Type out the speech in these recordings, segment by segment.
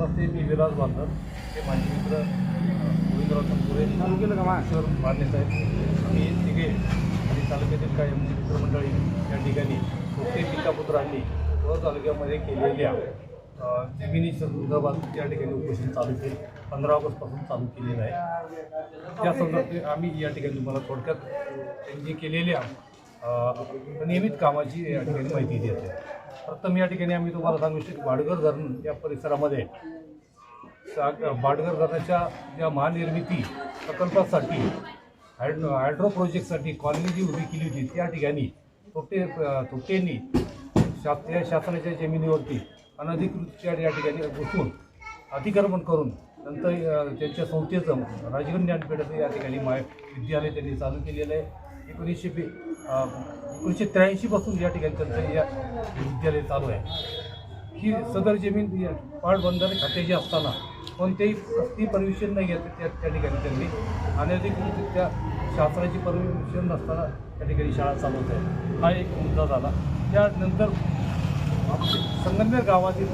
नमस्ते मी विलास बांधर हे माझे मित्र गोविंदराव तनपुरे किशोर माने साहेब. आम्ही तिघे आणि तालुक्यातील काही आमची मित्रमंडळी या ठिकाणी प्रत्येक पिकापुत्रांनी व तालुक्यामध्ये केलेल्या जमिनी संदर्भात या ठिकाणी उपोषण चालू केले. पंधरा ऑगस्टपासून चालू केलेलं आहे. त्या संदर्भात आम्ही या ठिकाणी तुम्हाला थोडक्यात त्यांनी केलेल्या नियमित कामाची या ठिकाणी माहिती देते. प्रथम या ठिकाणी आम्ही तुम्हाला सांगू इच्छितो बाडगर धरण या परिसरामध्ये सा- भाडगर धरणाच्या ज्या महानिर्मिती प्रकल्पासाठी हायड्रो हायड्रो प्रोजेक्टसाठी कॉलनी जी उभी केली होती त्या ठिकाणी तोटे तोटेंनी शा त्या शासनाच्या जमिनीवरती अनधिकृतच्या या ठिकाणी घुसून अतिक्रमण करून नंतर त्यांच्या संस्थेचं राजगण ज्ञानपीठाचं या ठिकाणी माय विद्यालय त्यांनी चालू केलेलं आहे. एकोणीसशे बे एकोणीसशे त्र्याऐंशीपासून या ठिकाणी त्यांचं या विद्यालय चालू आहे. ही सदर जमीन या पाटबंधारे खात्याची असताना कोणतेही कसली परमिशन नाही घेत त्या त्या ठिकाणी त्यांनी. अनधिकृतरित्या शासनाची परमिशन नसताना त्या ठिकाणी शाळा चालवत आहे. हा एक मुद्दा झाला. त्यानंतर संगमनेर गावातील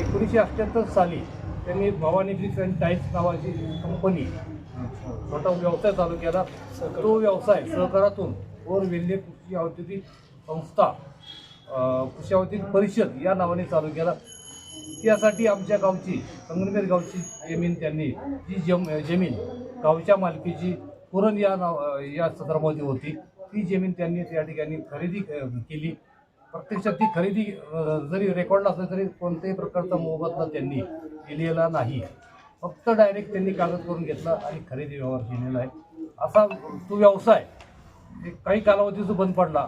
एकोणीसशे अठ्ठ्याहत्तर साली त्यांनी भवानी ब्रिक्स अँड टाईप्स नावाची कंपनी छोटा व्यवसाय चालू केला. तो व्यवसाय सहकारातून वर वेल्हे कृषी औद्योगिक संस्था कृषी औद्योगिक परिषद या नावाने चालू केला. त्यासाठी आमच्या गावची संगमेर गावची जमीन त्यांनी जी जम जमीन गावच्या मालकीची पुरण या नाव या संदर्भामध्ये होती. ती जमीन त्यांनी त्या ठिकाणी खरेदी केली. प्रत्यक्षात ती खरेदी जरी रेकॉर्ड असली तरी कोणत्याही प्रकारचा मोबदला त्यांनी केलेला नाही. फक्त डायरेक्ट त्यांनी कागद करून घेतला आणि खरेदी व्यवहार केलेला आहे. असा तो व्यवसाय काही कालावधी बंद पडला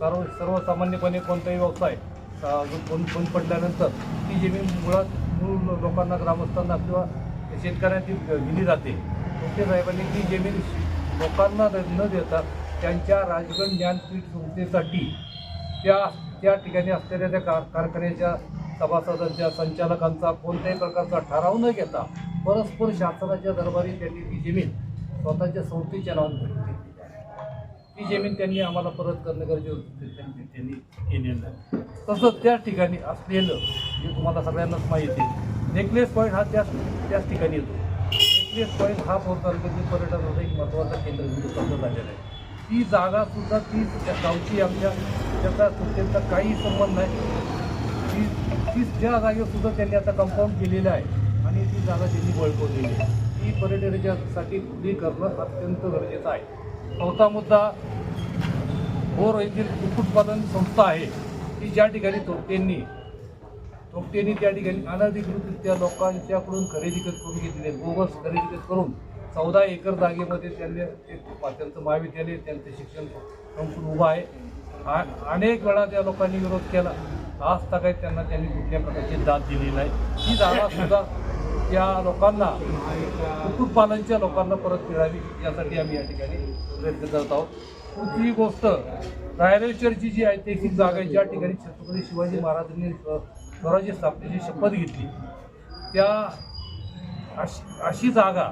सर्व सर्वसामान्यपणे कोणताही व्यवसाय बंद बंद पडल्यानंतर ती जमीन मुळात मूळ लोकांना ग्रामस्थांना किंवा शेतकऱ्यांना ती दिली जाते. मुख्य साहेबांनी ती जमीन लोकांना न देता त्यांच्या राजगड ज्ञानपीठ संस्थेसाठी त्या त्या ठिकाणी असलेल्या त्या कार कारखान्याच्या सभासदांच्या संचालकांचा कोणत्याही प्रकारचा ठराव न घेता परस्पर शासनाच्या दरबारी त्यांनी ती जमीन स्वतःच्या संस्थेच्या नावाने घेतली ती जमीन त्यांनी आम्हाला परत करणं गरजेचं होतं त्यांनी त्यांनी केलेलं आहे. तसंच त्याच ठिकाणी असलेलं जे तुम्हाला सगळ्यांनाच माहिती आहे नेकलेस पॉईंट हा त्याच त्याच ठिकाणी येतो. नेकलेस पॉईंट हा फोर तालुक्यातील पर्यटनाचा एक महत्त्वाचा केंद्र झालेला आहे. ती जागासुद्धा तीच ती त्या गावची आमच्या त्याचा सुट्टीचा काही संबंध नाही. ती ती ज्या जागेवर सुद्धा त्यांनी आता कंपाऊंड केलेलं आहे आणि ती जागा त्यांनी बळकवलेली आहे. ती पर्यटनाच्यासाठी खुली करणं अत्यंत गरजेचं आहे. चौथा मुद्दा बोर येथील कुक्कुटपालन संस्था आहे. की ज्या ठिकाणी तोपटेंनी तोपटेंनी त्या ठिकाणी अनधिकृतरित्या लोकांच्याकडून खरेदी करून घेतलेले आहे. बोगस खरेदी करून चौदा एकर जागेमध्ये त्यांनी ते त्यांचं महाविद्यालय त्यांचं शिक्षण संपूर्ण उभं आहे. अनेक वेळा त्या लोकांनी विरोध केला. आज तकाय त्यांना त्यांनी कुठल्या प्रकारची दाद दिली नाही. ही जागा सुद्धा त्या लोकांना कुक्कुटपालनच्या लोकांना परत मिळावी यासाठी आम्ही या ठिकाणी प्रयत्न करत आहोत. पुढची गोष्ट रायरेश्वरची जी ऐतिहासिक जागा आहे ज्या ठिकाणी छत्रपती शिवाजी महाराजांनी स्व- स्वराज्य स्थापनेची शपथ घेतली त्या अशी अशी जागा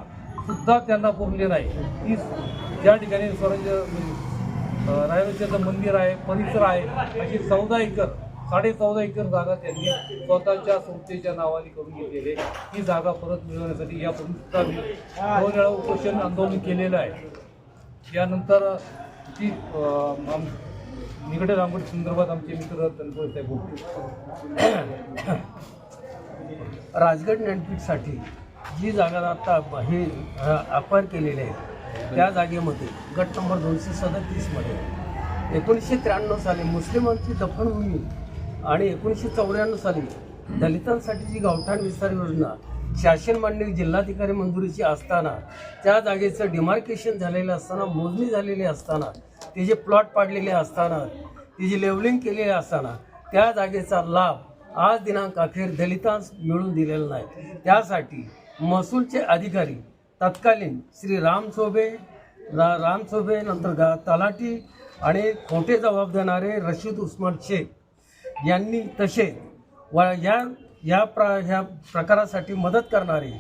सुद्धा त्यांना पुरली नाही. ती ज्या ठिकाणी स्वराज्य अं, मंदिर आहे परिसर आहे अशी चौदा एकर साडे चौदा एकर जागा त्यांनी स्वतःच्या संस्थेच्या नावाने करून घेतलेली आहे. जागा परत मिळवण्यासाठी या सुद्धा मी दोन वेळा उपोषण आंदोलन केलेलं आहे. यानंतर ती निगडे रांगोळी संदर्भात आमचे मित्र तनपुरे साहेब राजगड ज्ञानपीठसाठी जी जागा आता हे अपार केलेली आहे त्या जागेमध्ये गट नंबर दोनशे सदतीसमध्ये एकोणीसशे त्र्याण्णव साली मुस्लिमांची दफनभूमी आणि एकोणीसशे चौऱ्याण्णव साली दलितांसाठी जी गावठाण विस्तार योजना शासन मांडणी जिल्हाधिकारी मंजुरीची असताना त्या जागेचं डिमार्केशन झालेलं असताना मोजणी झालेली असताना तिचे प्लॉट पाडलेले असताना तिची लेवलिंग केलेली असताना त्या जागेचा लाभ आज दिनांक अखेर दलितांस मिळून दिलेला नाही. त्यासाठी महसूलचे अधिकारी तत्कालीन श्री राम चोबे रा राम चोबे नंतर गा तलाठी आणि खोटे जबाब देणारे रशीद उस्मान शेख यांनी तसे व या या प्र ह्या प्रकारासाठी मदत करणारे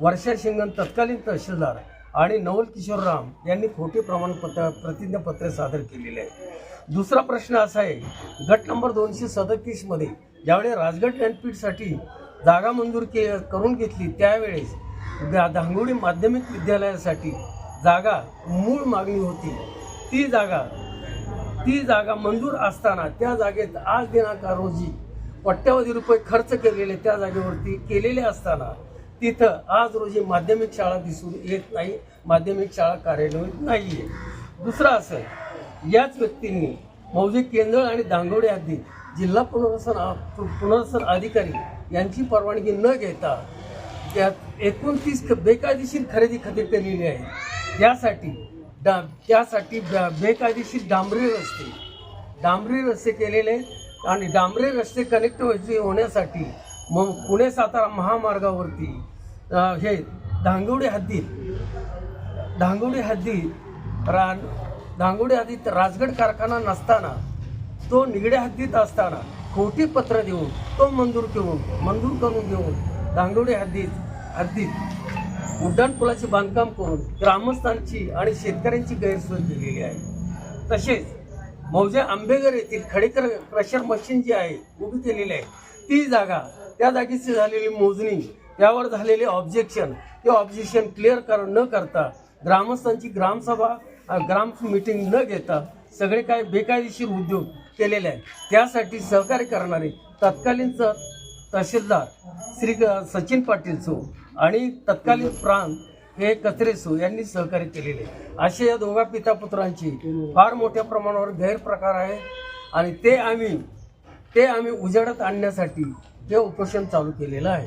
वर्षा शिंगण तत्कालीन तहसीलदार आणि नवल किशोर राम यांनी खोटे प्रमाणपत्र प्रतिज्ञापत्र सादर केलेले आहे दुसरा प्रश्न असा आहे गट नंबर दोनशे सदतीसमध्ये ज्यावेळी राजगड ज्ञानपीठसाठी जागा मंजूर के करून घेतली त्यावेळेस द्या धांगोडी माध्यमिक विद्यालयासाठी जागा मूळ मागणी होती. ती जागा ती जागा मंजूर असताना त्या जागेत आज दिनांक रोजी कोट्यावधी रुपये खर्च केलेले त्या जागेवरती केलेले असताना तिथं आज रोजी माध्यमिक शाळा दिसून येत नाही माध्यमिक शाळा कार्यान्वित नाही आहे दुसरं असं याच व्यक्तींनी मौजे केंद्र आणि दांगवडे आधी जिल्हा पुनर्वसन पुनर्वसन अधिकारी यांची परवानगी न घेता त्यात एकोणतीस बेकायदेशीर खरेदी खते केलेली आहे. त्यासाठी डा त्यासाठी बेकायदेशीर डांबरी रस्ते. डांबरी रस्ते केलेले आणि डांबरी रस्ते कनेक्टिव्हिटी होण्यासाठी मग पुणे सातारा महामार्गावरती हे धांगवडी हद्दीत धांगवडी हद्दीत रा धांगवडी हद्दीत राजगड कारखाना नसताना तो निगड्या हद्दीत असताना खोटी पत्र देऊन तो मंजूर करून मंजूर करून देऊन धांगवडी हद्दीत हद्दीत. उड्डाणपुलाचे बांधकाम करून ग्रामस्थांची आणि शेतकऱ्यांची गैरसोय केलेली आहे. तसेच मौजे आंबेगर येथील खडेकर क्रशर मशीन जी आहे उभी केलेली आहे ती जागा त्या जागेची झालेली मोजणी त्यावर झालेले ऑब्जेक्शन ते ऑब्जेक्शन क्लिअर कर न करता ग्रामस्थांची ग्रामसभा ग्राम मीटिंग न घेता सगळे काय बेकायदेशीर उद्योग केलेले आहेत. त्यासाठी सहकार्य करणारे तत्कालीन सर तहसीलदार श्री सचिन पाटील सो आणि तत्कालीन प्रांत हे कचरे सो यांनी सहकार्य केलेले. असे या दोघा पिता पुत्रांची फार मोठ्या प्रमाणावर गैरप्रकार आहे आणि ते आम्ही ते आम्ही उजाडत आणण्यासाठी हे उपोषण चालू केलेलं आहे.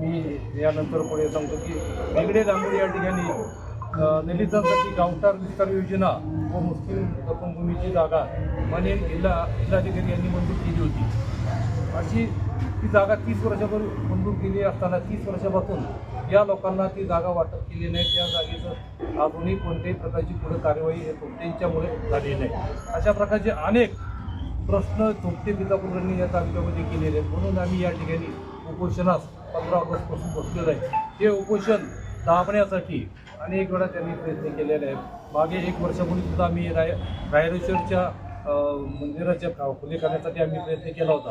मी यानंतर पुढे सांगतो की वेगळे जांभूळ या ठिकाणी दलितांसाठी गावठार विस्तार योजना व मुस्लिम दफनभूमीची जागा म्हणेन जिल्हा जिल्हाधिकारी यांनी मंजूर केली होती. अशी ती जागा तीस वर्षापूर्वी मंजूर केली असताना तीस वर्षापासून या लोकांना ती जागा वाटप केली नाही. त्या जागेचं अजूनही कोणत्याही प्रकारची पुढे कार्यवाही हे त्यांच्यामुळे झाली नाही. अशा प्रकारचे अनेक प्रश्न थोपटे पितापुत्रांनी या तालुक्यामध्ये केलेले आहेत. म्हणून आम्ही या ठिकाणी उपोषणास पंधरा ऑगस्टपासून बसलेलं आहे. हे उपोषण दाबण्यासाठी अनेक वेळा त्यांनी प्रयत्न केलेले आहेत. मागे एक वर्षापूर्वी सुद्धा आम्ही राय रायरेश्वरच्या मंदिराच्या खुले करण्यासाठी आम्ही प्रयत्न केला होता.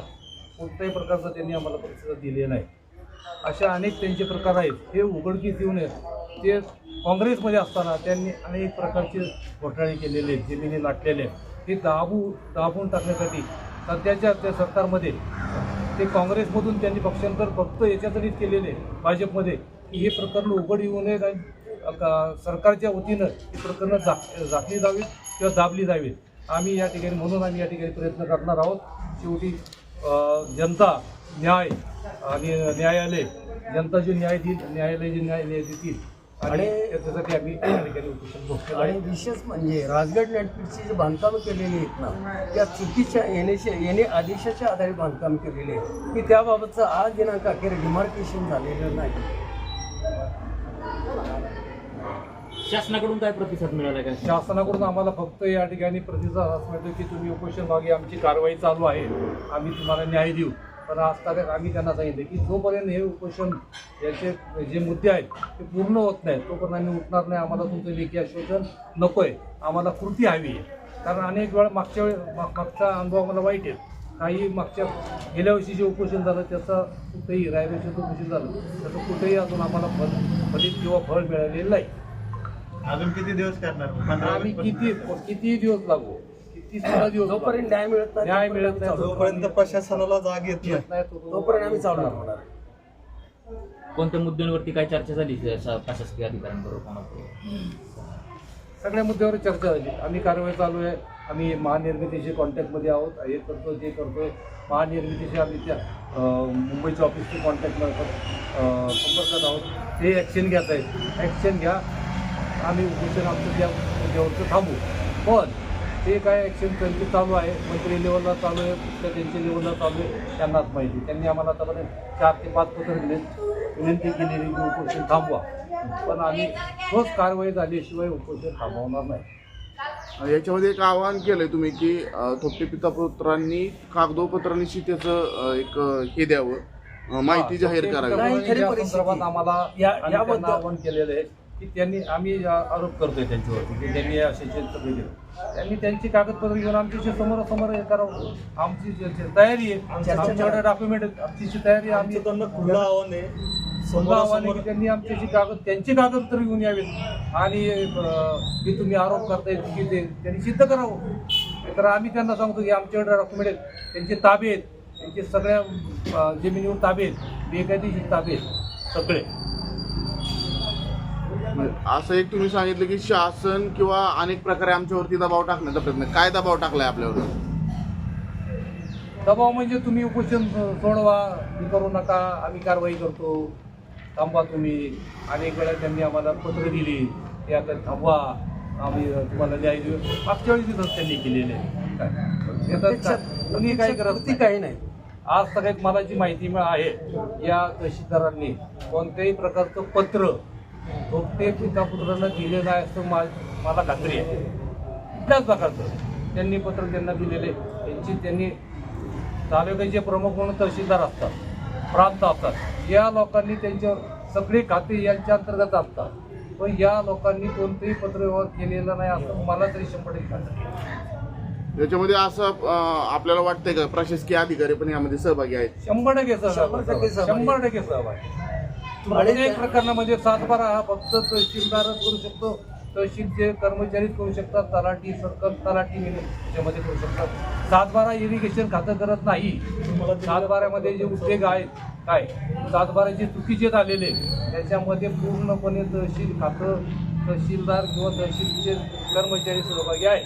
कोणत्याही प्रकारचा त्यांनी आम्हाला प्रतिसाद दिले नाही. अशा अनेक त्यांचे प्रकार आहेत. हे उघडकीस येऊ नयेत ते काँग्रेसमध्ये असताना त्यांनी अनेक प्रकारचे घोटाळे केलेले आहेत जमिनी लाटलेले आहेत. ते दाबू दाबून टाकण्यासाठी सध्याच्या त्या सरकारमध्ये ते काँग्रेसमधून त्यांनी पक्षांतर फक्त याच्यासाठीच केलेले आहे, भाजपमध्ये. की हे प्रकरण उघड येऊ नयेत आणि का- सरकारच्या वतीनं ही प्रकरणं झाक झाकली जावीत किंवा दाबली जावीत. आम्ही या ठिकाणी म्हणून आम्ही या ठिकाणी प्रयत्न करणार आहोत. शेवटी जनता न्याय आणि न्यायालय जनता जे न्याय देईल न्यायालय जे न्याय न्याय देतील आणि त्याच्यासाठी आम्ही ठिकाणी उपोषण आणि आहे विशेष म्हणजे राजगड नेटपीटची जी बांधकामं केलेली आहेत ना त्या चुकीच्या येण्याच्या येणे आदेशाच्या आधारे बांधकाम केलेले आहे की त्याबाबतचं आज दिनांक अखेर डिमार्केशन झालेलं नाही. शासनाकडून काय प्रतिसाद मिळाला का? शासनाकडून आम्हाला फक्त या ठिकाणी प्रतिसाद असं मिळतो की तुम्ही उपोषण मागे आमची कारवाई चालू आहे. आम्ही तुम्हाला न्याय देऊ. पण आज तारीख आम्ही त्यांना सांगितले की जोपर्यंत हे उपोषण याचे जे मुद्दे आहेत ते पूर्ण होत नाहीत तोपर्यंत आम्ही उठणार नाही. आम्हाला तुमचं लेखी आश्वासन नको आहे आम्हाला कृती हवी आहे. कारण अनेक वेळा मागच्या वेळे माग- मागचा अनुभव आम्हाला वाईट आहे. काही मागच्या गेल्या वर्षी जे उपोषण झालं त्याचा कुठेही रायरेश्वरचं उपोषण झालं त्याचं कुठेही अजून आम्हाला फल फलित किंवा फळ मिळालेलं नाही. अजून किती दिवस करणार पंधरा आम्ही किती किती दिवस लागू? किती सुद्धा दिवस जोपर्यंत न्याय मिळत नाही न्याय तोपर्यंत मिळत नाही, चालू. जोपर्यंत प्रशासनाला जाग येत नाही. येत नाही तो- तोपर्यंत आम्ही चालू ठेवणार कोणत्या मुद्द्यांवरती काय चर्चा झाली प्रशासकीय अधिकाऱ्यांबरोबर कोणाबरोबर? सगळ्या मुद्द्यावर चर्चा झाली. आम्ही कारवाई चालू आहे. आम्ही महानिर्मितीशी कॉन्टॅक्टमध्ये आहोत. हे करतो ते करतोय. महानिर्मितीशी आम्ही त्या अं, मुंबईच्या ऑफिसचे कॉन्टॅक्टमार्फत अं, संपर्कात आहोत. ते ॲक्शन घेत आहेत. ॲक्शन घ्या. आम्ही उपोषण आमचं त्या मुद्द्यावरचं थांबू. पण ते काय ॲक्शन त्यांची चालू आहे. मंत्री लेवलला चालू आहे कुठल्या त्यांच्या लेवलला चालू आहे त्यांनाच माहिती. त्यांनी आम्हाला आतापर्यंत चार ते पाच पत्र दिले विनंती केलेली की उपोषण थांबवा. पण आम्ही ठोस कारवाई झाल्याशिवाय उपोषण थांबवणार नाही. याच्यामध्ये एक आवाहन केलंय तुम्ही की थोपटे पितापुत्रांनी कागदोपत्रांशी त्याचं अ, एक हे द्यावं. माहिती जाहीर करावी. आम्हाला आवाहन केलेलं आहे की त्यांनी आम्ही आरोप करतोय त्यांच्यावरती की त्यांनी असे सगळे केलं त्यांनी त्यांची कागदपत्र घेऊन आमच्याशी समोरासमोर हे करावं. आमची जे- जे तयारी आहे आमच्याकडे डॉक्युमेंट आमची तयारी आम्ही त्यांना खुलं आव्हान आहे. आव्हान की त्यांनी आमच्याशी कागद त्यांची कागदपत्र घेऊन यावेत. आणि अं, तुम्ही आरोप करताय की ते त्यांनी सिद्ध करावं. तर आम्ही त्यांना सांगतो की आमच्याकडे डॉक्युमेंट आहेत त्यांचे ताबे आहेत त्यांचे सगळ्या अं, जमिनीवर ताबे आहेत बेकायदेशीर ताबे आहेत सगळे. असं एक तुम्ही सांगितलं की शासन किंवा अनेक प्रकारे आमच्यावरती दबाव टाकण्याचा प्रयत्न काय दबाव टाकलाय आपल्यावर? दबाव म्हणजे तुम्ही उपोषण सोडवा हे करू नका आम्ही कारवाई करतो. थांबवा तुम्ही. अनेक वेळा त्यांनी आम्हाला पत्र दिली ते आता थांबवा. आम्ही तुम्हाला न्याय देऊ. मागच्या वेळी तिथंच त्यांनी केलेले? कोणी काही करत. काही नाही. आज सगळ्यात मला जी माहिती मिळा आहे या तहसीलदारांनी कोणत्याही प्रकारचं पत्र थोपटे पितापुत्रांना दिलं नाही असं मा- मला खात्री आहे. कुठल्याच प्रकारचं. त्यांनी पत्र त्यांना दिलेले. त्यांची त्यांनी तालुक्याचे प्रमुख म्हणून तहसीलदार असतात प्रांत असतात. या लोकांनी त्यांच्यावर सगळी खाते यांच्या अंतर्गत असतात. पण या लोकांनी कोणतेही पत्रव्यवहार केलेला नाही असं मला तरी शंभर टक्के खात्री आहे. याच्यामध्ये असं आपल्याला वाटतंय का? प्रशासकीय अधिकारी पण यामध्ये सहभागी आहेत. शंभर टक्के सहभाग. शंभर टक्के सहभाग अनेक प्रकरणामध्ये सातबारा हा फक्त तहसीलदारच करू शकतो तहसीलचे कर्मचारीच करू शकतात तलाठी सर्कल तलाठी याच्यामध्ये करू शकतात. सातबारा इरिगेशन खातं करत नाही. सातबाऱ्यामध्ये जे उद्योग आहेत काय? सातबारा जे चुकीचे झालेले त्याच्यामध्ये पूर्णपणे तहसील खातं तहसीलदार किंवा तहसीलचे कर्मचारी सहभागी आहेत.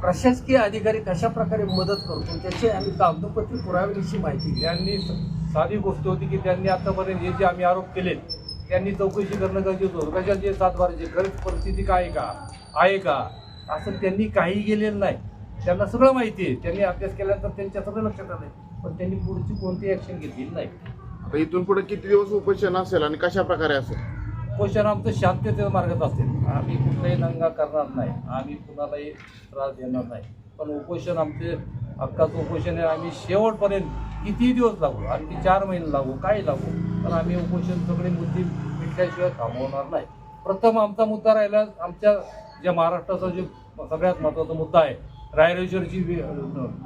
प्रशासकीय अधिकारी कशा प्रकारे मदत करतो? त्याची आम्ही कागदोपत्री पुराव्याविषयी माहिती त्यांनी साधी गोष्ट होती की त्यांनी आतापर्यंत हे जे आम्ही आरोप केलेत त्यांनी चौकशी करणं गरजेचं होतं. कशाचे सातबाराची खरंच परिस्थिती काय आहे का? आहे का? असं त्यांनी काही केलेलं नाही. त्यांना सगळं माहिती आहे. त्यांनी अभ्यास केल्यानंतर त्यांच्या सगळं लक्षात आलं पण त्यांनी पुढची कोणतीही ॲक्शन घेतलेली नाही. आता इथून पुढे किती दिवस उपोषण असेल आणि कशा प्रकारे असेल? उपोषण आमचं शांततेच्या मार्गात असेल. आम्ही कुठलाही दंगा करणार नाही. आम्ही कुणालाही त्रास देणार नाही. पण उपोषण आमचे हक्काचं उपोषण आहे. आम्ही शेवटपर्यंत कितीही दिवस लागू? आणखी चार महिने लागू काही लागू? पण आम्ही उपोषण सगळे मुद्दे मिटल्याशिवाय थांबवणार नाही. प्रथम आमचा मुद्दा राहिला आमच्या ज्या महाराष्ट्राचा जे सगळ्यात महत्त्वाचा मुद्दा आहे रायरेश्वरची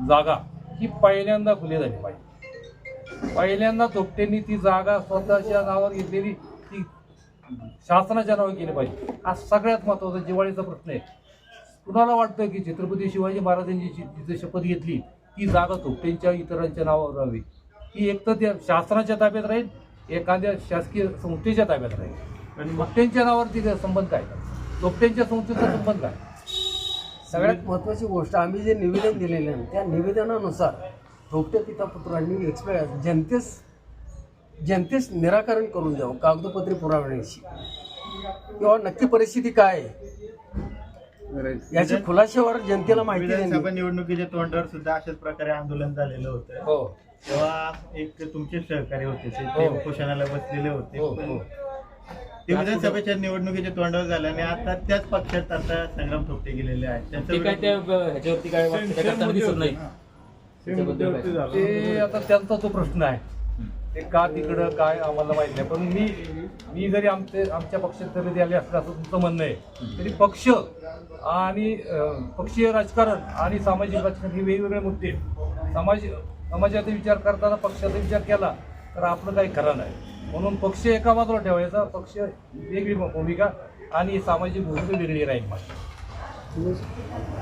जागा ही पहिल्यांदा खुली झाली पाहिजे. पहिल्यांदा थोपटेंनी ती जागा स्वतःच्या नावावर घेतलेली ती शासनाच्या नावावर केली पाहिजे. हा सगळ्यात महत्त्वाचा जिवाळीचा प्रश्न आहे. कुणाला वाटतं की छत्रपती शिवाजी महाराजांची जी- जिथे शपथ घेतली ती जागा थोपटेंच्या इतरांच्या नावावर राहावी ती एक तर त्या शासनाच्या ताब्यात राहील एखाद्या शासकीय संस्थेच्या ताब्यात राहील. आणि थोपटेंच्या नावावर तिथे संबंध काय? थोपटेंच्या संस्थेचा संबंध काय? सगळ्यात महत्त्वाची गोष्ट आम्ही जे निवेदन दिलेले आहे त्या निवेदनानुसार थोपटे पिता पुत्रांनी एक्सप्रे जनतेस जनतेस निराकरण करून द्यावं कागदोपत्री पुरावण्याची किंवा नक्की परिस्थिती काय आहे? याची खुलाशावर जनतेला माहिती विधानसभा निवडणुकीच्या तोंडावर सुद्धा अशाच प्रकारे आंदोलन झालेलं होतं. हो. तेव्हा एक तुमचे सहकारी होते ते- ते हो. उपोषणाला बसलेले होते. हो हो. ते विधानसभेच्या निवडणुकीच्या तोंडावर झाल्याने आता त्याच पक्षात आता संग्राम थोपटे गेलेले आहेत. त्यांचं ते काय त्या ह्याच्यावरती काय वाटतं काय करताना दिसत नाही. त्याच्याबद्दल काय? ते आता त्यांचा तो प्रश्न आहे. ते का तिकडं काय आम्हाला माहीत नाही. पण मी मी जरी आमचे आमच्या पक्षात जरी आले असलं असं तुमचं म्हणणं आहे तरी पक्ष आणि पक्षीय राजकारण आणि सामाजिक राजकारण हे वेगवेगळे मुद्दे आहेत. समाज समाजाचा विचार करताना पक्षाचा विचार केला तर आपलं काही खरं नाही. म्हणून पक्ष एका बाजूला ठेवायचा पक्ष वेगळी भूमिका आणि सामाजिक भूमिका वेगळी राहील माझी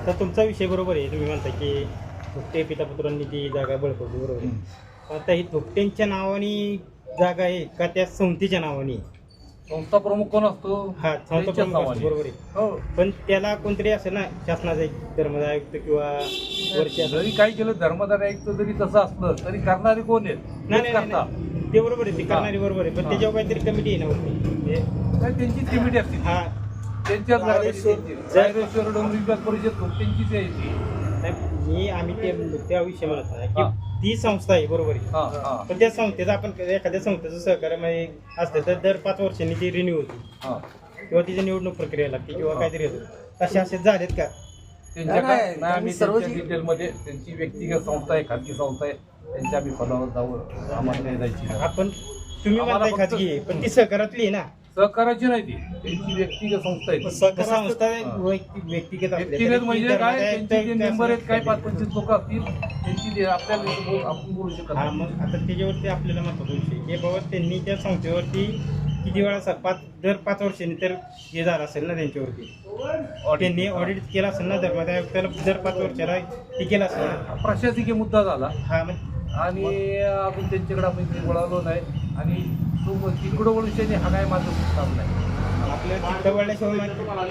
तर तुमचा विषय बरोबर आहे. तुम्ही म्हणता की थोपटे पितापुत्रांनी ती जागा बळकवली बरोबर आता ही थोपटेंच्या नावाने जागा आहे का त्या संस्थेच्या नावाने? संस्था प्रमुख कोण असतो? हा संस्था त्यांच्याच प्रमुख असतो, नावाने. बरोबर आहे. हो. पण त्याला कोणतरी असेल ना शासनाचा एक धर्मदाय आयुक्त किंवा जरी काही केलं धर्मदार आयुक्त जरी तसं असलं तरी करणारे कोण आहेत? नाही तेच नाही, करता. नाही. ते बरोबर आहे ते करणारी बरोबर आहे. पण हा. त्याच्यावर काहीतरी कमिटी आहे ना वरती. हे काय त्यांचीच कमिटी असते हा. त्यांच्याच घरामध्ये रायरेश्वर डोंगरी विकास परिषद त्यांचीच आहे ती. नाही, मी आम्ही ते त्या विषयी म्हणत आहे हा. की ती संस्था आहे बरोबर आहे. हा हा. पण त्या संस्थेचं आपण एखाद्या संस्थेचं सहकार्य म्हणजे असतं तर दर पाच वर्षांनी ती रिन्यू होती. हा. किंवा तिची निवडणूक प्रक्रिया लागते किंवा काहीतरी होतं. तसे असे झालेत का? त्यांच्या नाही, काय नाही, नाही त्यांनी आम्ही सर्व त्यांच्या जी- डिटेलमध्ये त्यांची व्यक्तिगत संस्था आहे खाजगी संस्था आहे. त्यांच्या आम्ही फलावर जाऊ आम्हाला नाही जायची आपण तुम्ही आम्हाला म्हणताय फक्त- खाजगी आहे पण ती सहकारातली आहे ना. सहकाराची नाही ती. त्यांची व्यक्तिगत संस्था आहे ती. संस्था वैयक्तिक- व्यक्तिगत व्यक्तिगत म्हणजे काय? त्यांचे जे मेंबर आहेत काय पाच पंचवीस लोक असतील त्यांची ते आपल्याला इथं बोल- आपण बोलू शकत हा नाही. मग आता त्याच्यावरती आपल्याला महत्त्वाचा विषय की बाबा त्यांनी त्या संस्थेवरती किती वेळा सा- पाच दर पाच वर्षांनी तर हे झालं असेल ना त्यांच्यावरती. त्यांनी ऑडिट केलं असेल ना धर्मादाय आयुक्ताला दर पाच वर्षाला हे केलं असेल ना? प्रशासकीय मुद्दा झाला. हा मग आणि अजून त्यांच्याकडे आपण वळालो नाही. आणि तो तिकडं हा काय माझं काम नाही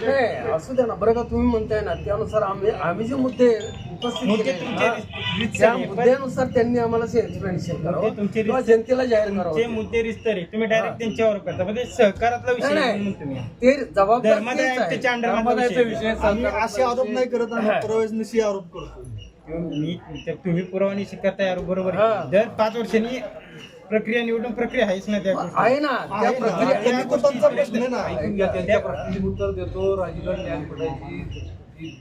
नाही असू द्या ना बरं का तुम्ही म्हणताय ना त्यानुसार आम्ही आम्ही जे मुद्दे उपस्थित मुद्दे केले तुमचे ना, रितसर त्या आहे, पण- मुद्द्यानुसार त्यांनी आम्हाला एक्सप्लेनेशन मुद्दे करावं तुमचे किंवा रितसर- जनतेला जाहीर तुमचे करावं मुद्दे रिस्तर आहे तुम्ही हा. डायरेक्ट त्यांच्यावर करता म्हणजे सहकारातला विषय नाही, म्हणून तुम्ही ते जबाबदार धर्मादाय तेच आहे. आयुक्ताच्या अंडर धर्मादायाचा विषय आम्ही असे आरोप नाही करत आम्ही. प्रवेशनिशी आरोप करतो मी ते- तुम्ही आहे बरोबर हा. आहे. दर पाच वर्षांनी प्रक्रिया निवडून प्रक्रिया आहेच ना त्या. आहे ना. त्या आहे ना. प्रक्रिया त्या प्रश्न आहे ना. ऐकून घ्या त्यांच्या प्रश्नाची उत्तर देतो. राजगड न्यायपीठाची जी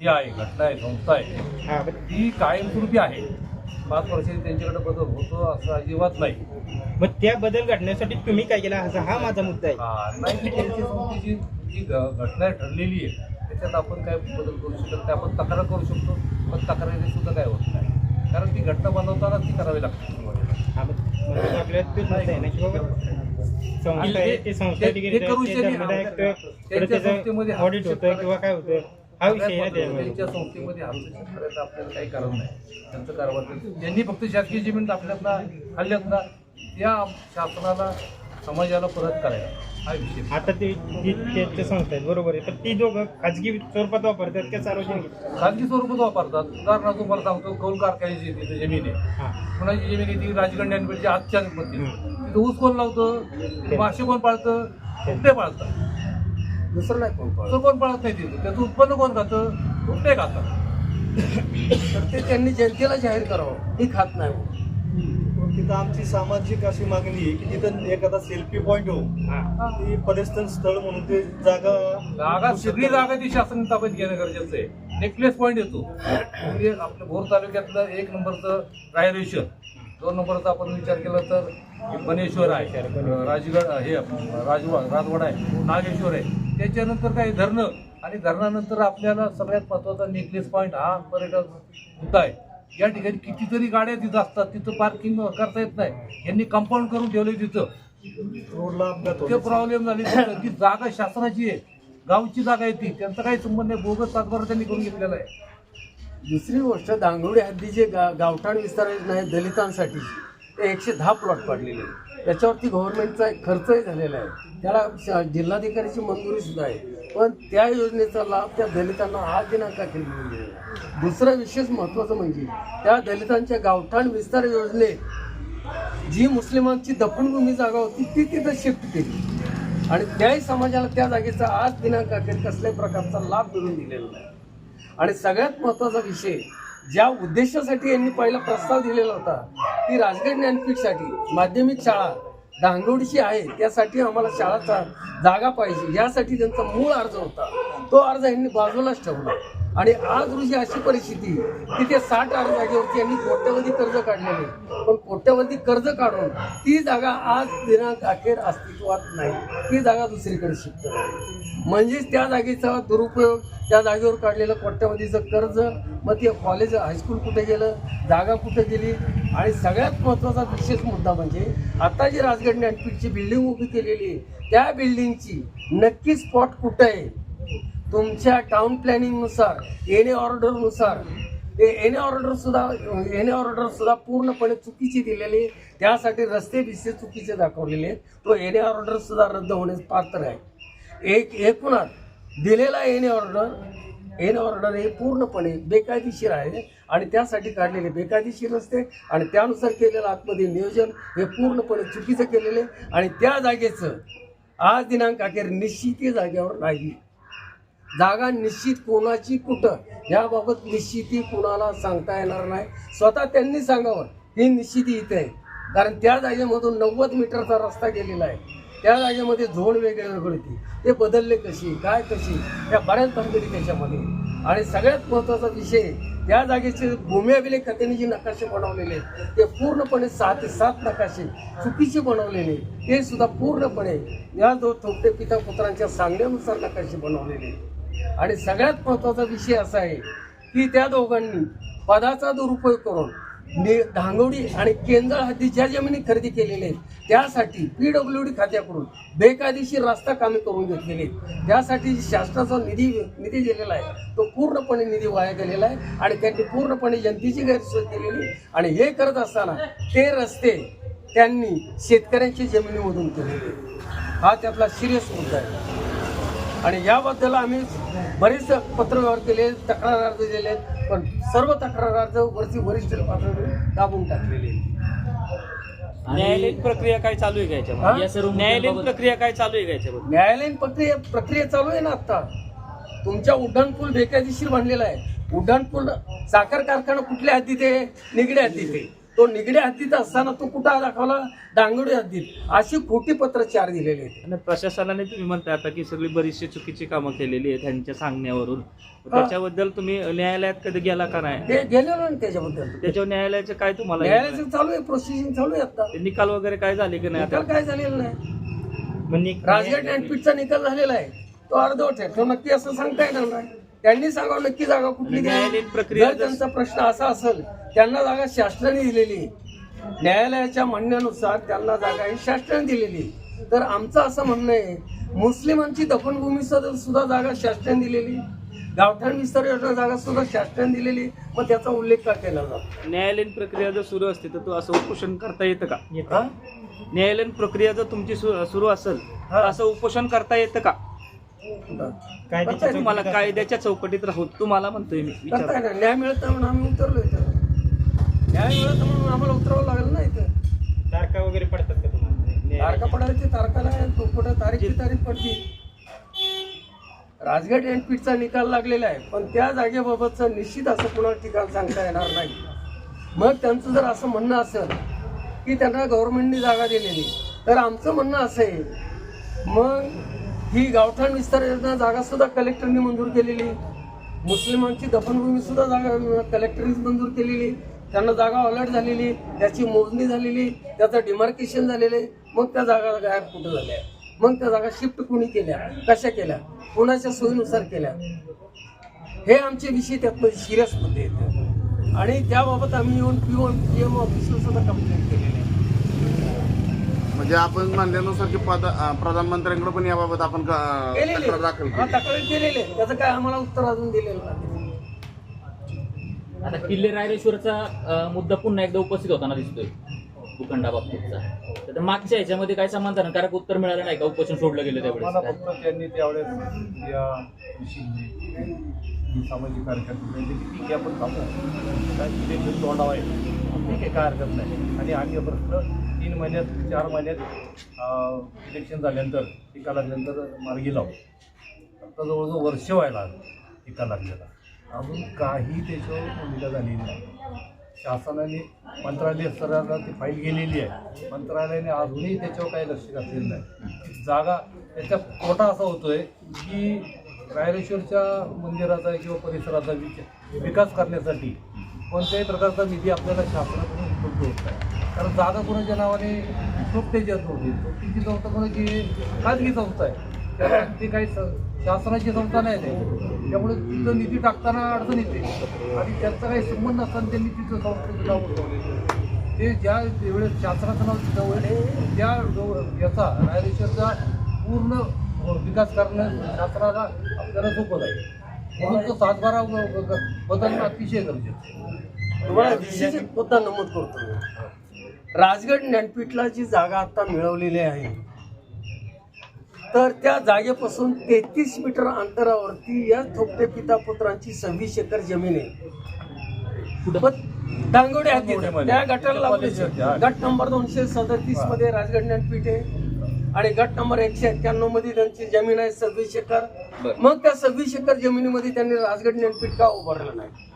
ही आहे घटना आहे संस्था आहे. हा, पण ती कायमस्वरूपी आहे. पाच वर्षांनी त्यांच्याकडे बदल होतो असं अजिबात नाही. मग त्या बदल घडण्यासाठी तुम्ही काय केला? असा हा माझा मुद्दा आहे. हा, नाही की त्यांची संस्थेची जी घ- घटना ठरलेली आहे त्याच्यात आपण काय बदल करू शकत नाही. आपण तक्रार करू शकतो पण तक्रारीने सुद्धा काय होत नाही. कारण ती घटना बनवताना ती करावी लागते. सुरुवातीला. संस्थेमध्ये ऑडिट होतं किंवा काय होतं हा विषय त्यांच्या संस्थेमध्ये करायचं आपल्याला काही कारण नाही. त्यांचं कारभार त्यांनी फक्त शासकीय जमीन आपल्यातला खाल्ल्यात ना त्या शासनाला समाजाला परत करायला. हा विषय. आता ते ती आहेत बरोबर आहे. तर ती दोघं खाजगी स्वरूपात वापरतात का सार्वजनिक? खाजगी स्वरूपात वापरतात. उदाहरणार्थ तुम्हाला सांगतो कौल कारखान्याची तिथे जमीन आहे. हा. कोणाची जमीन आहे ती राजगड ज्ञानपीठची आजच्या मध्ये तिथं ऊस कोण लावतं? मासे कोण पाळतं? कुठे पाळतं दुसरं नाही कोण पाळत. दुसरं कोण पाळत नाही तिथं? त्याचं उत्पन्न कोण खातं? कुठे खातं तर ते त्यांनी जनतेला जाहीर करावं. ही खात नाही. तिथं आमची सामाजिक अशी मागणी आहे की तिथं एखादा सेल्फी पॉईंट हो हा. ती पर्यटन स्थळ म्हणून ते जागा जागा सगळी जागा ती शासन ताब्यात घेणं गरजेचं आहे. नेकलेस पॉईंट येतो. म्हणजे आपल्या भोर तालुक्यातलं एक नंबरचं रायरेश्वर दोन नंबरचा आपण विचार केला तर हे बनेश्वर आहे. राजगड हे राजवाड राजवाडा आहे नागेश्वर आहे. त्याच्यानंतर काही धरणं आणि धरणानंतर आपल्याला सगळ्यात महत्त्वाचा नेकलेस पॉईंट हा पर्यटन मुद्दा आहे. या ठिकाणी कितीतरी गाड्या तिथं असतात तिथं पार्किंग करता येत नाही. यांनी कंपाऊंड करून ठेवले तिथं. रोडला प्रॉब्लेम झाली. ती जागा शासनाची आहे. गावची जागा आहे ती. त्यांचा काही संबंध नाही. बोगस सातबारा त्यांनी करून घेतलेला आहे. दुसरी गोष्ट दांगवडी हद्दीचे गा गावठाण विस्तार योजना आहे दलितांसाठी ते एकशे दहा प्लॉट पडलेले. त्याच्यावरती गव्हर्नमेंटचा एक खर्चही झालेला आहे. त्याला जिल्हाधिकाऱ्याची मंजुरी सुद्धा आहे. पण त्या योजनेचा लाभ त्या दलितांना आज दिनांकाखेर मिळून. दुसरं विशेष महत्त्वाचं म्हणजे त्या दलितांच्या गावठाण विस्तार योजनेत जी मुस्लिमांची दफनभूमी जागा होती ती तिथं शिफ्ट केली. आणि त्याही समाजाला त्या जागेचा आज दिनांकाखेर कसल्याही प्रकारचा लाभ मिळून दिलेला नाही. आणि सगळ्यात महत्त्वाचा विषय ज्या उद्देशासाठी यांनी पहिला प्रस्ताव दिलेला होता ती राजगड ज्ञानपीठसाठी माध्यमिक शाळा डांगवडीची आहे त्यासाठी आम्हाला शाळाचा जागा पाहिजे यासाठी त्यांचा मूळ अर्ज होता. तो अर्ज यांनी बाजूलाच ठेवला. आणि आज रोजी अशी परिस्थिती की ते साठ आठ जागेवरती यांनी कोट्यवधी कर्ज काढलेले. पण कोट्यवधी कर्ज काढून ती जागा आज दिनांक अखेर अस्तित्वात नाही. ती जागा दुसरीकडे शिफ्ट म्हणजेच त्या जागेचा दुरुपयोग त्या जागेवर काढलेलं कोट्यावधीचं कर्ज मग ते कॉलेज हायस्कूल कुठे गेलं जागा कुठे गेली? आणि सगळ्यात महत्त्वाचा विशेष मुद्दा म्हणजे आता जी राजगड ज्ञानपीठची बिल्डिंग उभी केलेली आहे त्या बिल्डिंगची नक्की स्पॉट कुठं आहे? तुमच्या टाउन प्लॅनिंगनुसार एने ऑर्डरनुसार ते एने ऑर्डर सुद्धा एने ऑर्डर सुद्धा पूर्णपणे चुकीची दिलेली आहे. त्यासाठी रस्ते बिस्ते चुकीचे दाखवलेले तो एने ऑर्डर सुद्धा रद्द होण्यास पात्र आहे. एक एकूणात दिलेला एने ऑर्डर एन ऑर्डर हे पूर्णपणे बेकायदेशीर आहे आणि त्यासाठी काढलेले बेकायदेशीर असते आणि त्यानुसार केलेलं आतमध्ये नियोजन हे पूर्णपणे चुकीचं केलेले आणि त्या जागेचं आज दिनांक अखेर निश्चिती जागेवर नाही. जागा निश्चित कोणाची कुठं? याबाबत निश्चिती कोणाला सांगता येणार नाही. स्वतः त्यांनी सांगावं. ही निश्चिती इथे आहे. कारण त्या जागेमधून नव्वद मीटरचा रस्ता गेलेला आहे. त्या जागेमध्ये झोन वेगळे वेगळे होती. ते बदलले कशी? काय कशी? या बऱ्याच भानगडी त्याच्यामध्ये. आणि सगळ्यात महत्त्वाचा विषय त्या जागेचे भूमी अभिलेख खात्याने जे नकाशे बनवलेले आहेत ते पूर्णपणे सहा ते सात नकाशे चुकीचे बनवलेले ते सुद्धा पूर्णपणे या दोन थोपटे पिता पुत्रांच्या सांगण्यानुसार नकाशे बनवलेले आहेत. आणि सगळ्यात महत्त्वाचा विषय असा आहे की त्या दोघांनी पदाचा दुरुपयोग करून नि- आणि केंद्र हद्दी ज्या जमिनी खरेदी केलेल्या आहेत त्यासाठी पीडब्ल्यू डी खात्याकडून बेकायदेशीर रस्ता कामे करून घेतलेले आहेत. त्यासाठी शासनाचा निधी निधी दिलेला आहे तो पूर्णपणे निधी वाया गेलेला आहे आणि त्यांनी पूर्णपणे जनतेची गैरसोय केलेली आहे. आणि हे करत असताना ते रस्ते त्यांनी शेतकऱ्यांच्या जमिनीमधून केलेले हा त्यातला सिरियस मुद्दा आहे. आणि याबद्दल आम्ही बरेच पत्रव्यवहार केले तक्रार अर्ज दिले पण सर्व तक्रार अर्ज वरती वरिष्ठ पातळीवर दाबून टाकलेले. न्यायालयीन प्रक्रिया काय चालू आहे का हा? याच्यामध्ये या सर्व न्यायालयीन प्रक्रिया काय चालू आहे याच्यामध्ये? न्यायालयीन प्रक्रिया प्रक्रिया चालू आहे ना आता. तुमच्या उड्डाणपूल बेकायदेशीर बांधलेला आहे. उड्डाणपूल साखर कारखाना कुठल्या हद्दीत आहे? निगड्या हद्दीत आहे. तो निगड्या हद्दीत असताना तो कुठं दाखवला? डांगोडी हद्दीत. अशी खोटी पत्र चार दिलेले आहेत. आणि प्रशासनाने तुम्ही म्हणता आता की सगळी बरीचशी चुकीची कामं केलेली आहेत त्यांच्या सांगण्यावरून. त्याच्याबद्दल तुम्ही न्यायालयात कधी गेला का नाही? ते गेलेलो ना त्याच्याबद्दल. त्याच्यावर न्यायालयाचं काय तुम्हाला न्यायालयाचं चालू आहे प्रोसिजर चालू आहे आता. ते निकाल वगैरे काय झाले की नाही निकाल आता? काय झालेलं नाही. म्हणजे राजगड ज्ञानपीठचा निकाल झालेला आहे. तो अर्धवट आहे. तो नक्की असं सांगता येणार नाही. त्यांनी सांगावं नक्की जागा कुठली. न्यायालयीन प्रक्रिया जर त्यांचा प्रश्न असा असेल त्यांना जागा शासनाने दिलेली. न्यायालयाच्या म्हणण्यानुसार त्यांना जागा ही शासनाने दिलेली. तर आमचं असं म्हणणं आहे मुस्लिमांची दफनभूमी सुद्धा जागा शासनाने दिलेली गावठाण विस्तार योजना जागा सुद्धा शासनाने दिलेली मग त्याचा उल्लेख का केला जातो न्यायालयीन प्रक्रिया जर सुरू असते तर तो असं उपोषण करता येतं का? न्यायालयीन प्रक्रिया जर तुमची सुरू असेल तर. असं उपोषण करता येतं का कायद्याच्या तुम्हाला कायद्याच्या चौकटीत राहून तुम्हाला म्हणतोय मी न्याय मिळत नाही म्हणून आम्ही उतरलो इथं. न्याय मिळत नाही म्हणून आम्हाला उतरावं लागलं ना इथं. तारखा वगैरे पडतात का तुम्हाला? तारखा पडायची तारखाला कुठं तारीख तारीख पडली राजगड एनपीटचा निकाल लागलेला आहे पण त्या जागेबाबतचं निश्चित असं कुणाला ठिकाण सांगता येणार नाही. मग त्यांचं जर असं म्हणणं असेल की त्यांना गव्हर्नमेंटने जागा दिलेली तर आमचं म्हणणं असं आहे मग ही गावठाण विस्तार योजना जागा सुद्धा कलेक्टरने मंजूर केलेली. मुस्लिमांची दफनभूमी सुद्धा जागा कलेक्टरने मंजूर केलेली. त्यांना जागा अलर्ट झालेली त्याची मोजणी झालेली त्याचं डिमार्केशन झालेलं आहे. मग त्या जागा गायब कुठं झाल्या? मग त्या जागा शिफ्ट कुणी केल्या? कशा केल्या? कोणाच्या सोयीनुसार केल्या? हे आमचे विषय त्यात सिरियस मुद्दे येतात आणि त्याबाबत आम्ही येऊन पी एम पी एम ऑफिसला सुद्धा कंप्लेंट केलेली आहे म्हणजे आपण मानल्यानुसार की प्रधानमंत्र्यांकडे पण याबाबत आपण का- केलेली. तक्रार दाखल केली. तक्रार केलेली आहे. त्याचं काय आम्हाला उत्तर अजून दिलेलं नाही. आता किल्ले रायरेश्वरचा मुद्दा पुन्हा एकदा उपस्थित होताना दिसतोय. भूखंडाबाबतीतचा तर मागच्या ह्याच्यामध्ये काय समाधानकारक उत्तर मिळालं नाही का? उपोषण सोडलं गेलं मला त्यावेळेस फक्त त्यांनी त्यावेळेस या सामाजिक कार्यकर्ते ठीक आहे आपण थांबू. काय तोंडावा आहे. ठीक आहे काय हरकत नाही. आणि आम्ही प्रश्न तीन महिन्यात चार महिन्यात इलेक्शन झाल्यानंतर टीका लागल्यानंतर मार्गी लावू. आता जवळजवळ वर्ष व्हायला आलं टीका लागलेला. अजून काही त्याच्यावर भूमिका झालेली नाही. शासनाने मंत्रालय स्तराला ती फाईल गेलेली आहे. मंत्रालयाने अजूनही त्याच्यावर काही लक्ष घातलेलं नाही. जागा त्याचा कोटा असा होतोय की रायरेश्वरच्या मंदिराचा किंवा परिसराचा विकास करण्यासाठी कोणत्याही प्रकारचा निधी आपल्याला शासनाकडून उपलब्ध होतो कारण दादा कोणाच्या नावाने सोबत्याची होती. सोबतीची संस्था कोणाची? खाजगी संस्था आहे. त्यामुळे ती काही स- शासनाची संस्था नाही ते. त्यामुळे तिथं निधी टाकताना अडचण येते. आणि त्याचा काही संबंध असताना त्यांनी तिथं संस्थेचं नाव ते ज्या वेळेस शासनाचं नाव तिथं त्या याचा रायरेश्वरचा पूर्ण विकास करणं शासनाला आपल्याला सोपं आहे म्हणून तो सातबारा बदलणं अतिशय गरजेचं तुम्हाला विशेष मुद्दा नमूद करतो. राजगड ज्ञानपीठला जी जागा आता मिळवलेली आहे तर त्या जागेपासून तेहतीस मीटर अंतरावरती या थोपटे पिता पुत्रांची सव्वीस एकर जमीन आहे. डांगोडे. त्या गटाला गट नंबर दोनशे सदतीसमध्ये राजगड ज्ञानपीठ आहे आणि गट नंबर एकशे एक्क्याण्णवमध्ये त्यांची जमीन आहे सव्वीस एकर. मग त्या सव्वीस एकर जमिनीमध्ये त्यांनी राजगड ज्ञानपीठ का उभारलं नाही?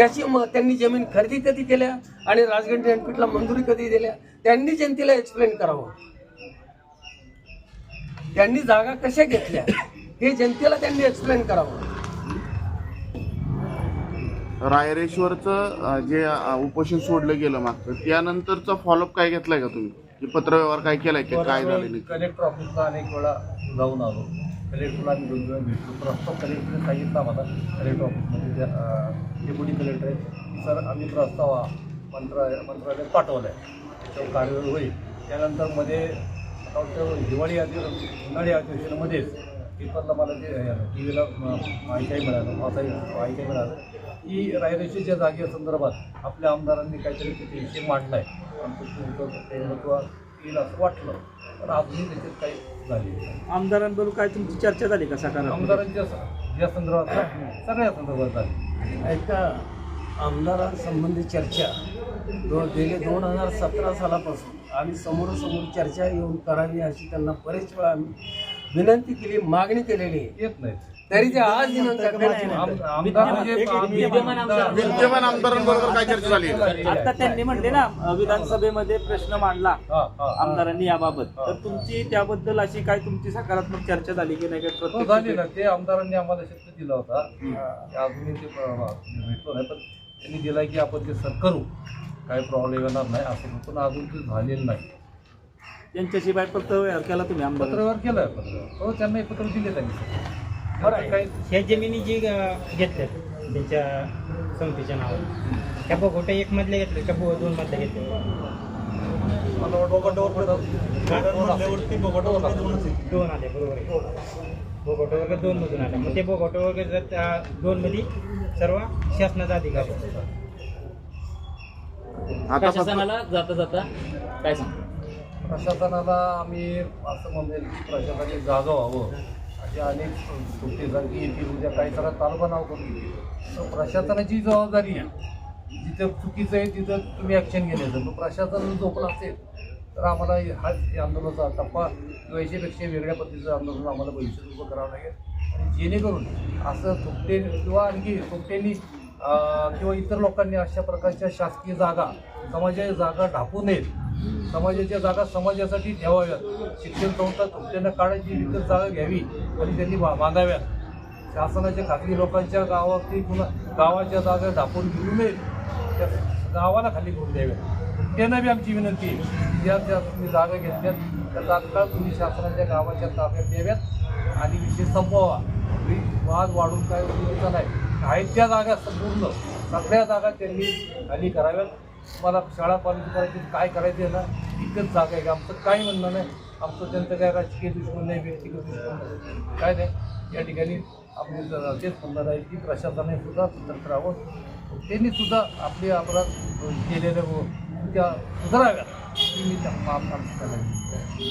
त्याची म त्यांनी जमीन खरेदी कधी केल्या आणि राजगड ज्ञानपीठला मंजुरी कधी दिल्या? त्यांनी जनतेला एक्सप्लेन करावं. त्यांनी जागा कशा घेतल्या? हे जनतेला त्यांनी एक्सप्लेन करावं. रायरेश्वरचं जे उपोषण सोडलं गेलं मागचं त्यानंतरचा फॉलोअप काय घेतलाय का तुम्ही? की पत्रव्यवहार काय केलाय? की काय झालं नाही कलेक्टर ऑफिसला अनेक वेळा जाऊन आलो. कलेक्टरला आम्ही दोन वेळा भेटलो. प्रस्ताव कलेक्टरने सांगितला आम्हाला कलेक्टर ऑफिसमध्ये ज्या डेप्युटी कलेक्टर आहे. सर आम्ही प्रस्ताव मंत्रालय मंत्रालयात पाठवला आहे त्याच्यावर कार्यवाही होईल. त्यानंतरमध्ये आता वाटतं हिवाळी अधि उन्हाळी अधिवेशनामध्येच पेपरला मला ते टी व्हीला माहिती मिळालं माझाही माहितीही मिळालं की रायरेशीच्या जागेसंदर्भात आपल्या आमदारांनी काहीतरी तिथे विषय मांडला आहे आमचं तो येईल असं वाटलं. पण अजूनही त्याच्यात काही झाली नाही. आमदारांबरोबर काय तुमची चर्चा झाली का सकारात्मक? आमदारांच्या या संदर्भात सगळ्या संदर्भात झाली. ऐका आमदारांसंबंधी चर्चा दो गेले दोन हजार सतरा सालापासून आम्ही समोरासमोर चर्चा येऊन करावी अशी त्यांना बरेच वेळा आम्ही विनंती केली मागणी केलेली आहे. येत नाही तरी ते आज विद्यमान आमदार. विद्यमान आमदारांबरोबर काय चर्चा झाली? आता त्यांनी म्हणले ना विधानसभेमध्ये प्रश्न मांडला हा, हा. आमदारांनी याबाबत. तर तुमची त्याबद्दल अशी काय तुमची सकारात्मक चर्चा झाली की नाही? काय हो, झाली ना. ते आमदारांनी आम्हाला शब्द दिला होता. अजूनही ते भेटलो नाही पण त्यांनी दिला की आपण ते सर करू. काही प्रॉब्लेम येणार नाही असं पण अजून ते झालेलं नाही. त्यांच्याशी काय पत्रव्यवहार केला तुम्ही आमदार पत्रव्यवहार पत्रव्यवहार. हो त्यांना पत्र दिले त्यांनी ह्या जमिनी जी अं, घेतल्यात त्यांच्या समितीच्या नावावर त्या बघोट्या एक मधल्या घेतल्या का बो- दोन घेतल्या. दोनच आहे. दोन आले. बरोबर बोगोटा वर्ग दोन मधून आल्या मग ते बोगोटा वर्ग जर त्या दोन मध्ये सर्व शासनाचा अधिकार प्रशासनाला जाता जाता काय सांगतो? प्रशासनाला आम्ही असं म्हणेल प्रशासनाने जागा व्हावं. अशा अनेक सुट्टी जागी येतील उद्या काही त्याला तालुका नाव करून तर प्रशासनाची जबाबदारी आहे. जिथं चुकीचं आहे तिथं तुम्ही ॲक्शन घेण्याचं मग प्रशासन झोपलं असेल तर आम्हाला हा या आंदोलनाचा टप्पा किंवा याच्यापेक्षा वेगळ्या पद्धतीचं आंदोलन आम्हाला भविष्यात उभं करावं लागेल. आणि जेणेकरून असं थोपटे किंवा आणखी थोपटेंनी किंवा इतर लोकांनी अशा प्रकारच्या शासकीय जागा समाजाच्या जागा ढापू नयेत. समाजाच्या जागा समाजासाठी ठेवाव्यात. शिक्षण संस्था थोपट्यांना काढायची विकत जागा घ्यावी आणि त्यांनी बा- बांधाव्यात शासनाच्या खाजगी लोकांच्या गावावरती पुन्हा गावाच्या जागा दापून घेऊ नये. त्या गावाला खाली करून द्याव्यात. त्यांना बी आमची विनंती आहे. ज्या त्या तुम्ही जागा घेतल्यात त्या तात्काळ तुम्ही शासनाच्या गावाच्या ताब्यात द्याव्यात आणि विषय संपवावा. वाद वाढून काय उपयोगाचा नाही. आहेत त्या जागा संपूर्ण. सगळ्या जागा त्यांनी खाली कराव्यात. मला शाळा कॉलेज करायची काय करायचं आहे ना इतकंच जागा आहे का? आमचं काही म्हणणं नाही. आमचं त्यांचं काय राजकीय दुश्मन नाही व्यक्तिगत दुश्मन नाही. काय नाही. या ठिकाणी आपली तेच म्हणणार आहे की प्रशासनाने सुद्धा सतर्क राहावं. त्यांनी सुद्धा आपले अपराध केलेल्या त्या सुधाराव्यात. मी त्या- माफ करायची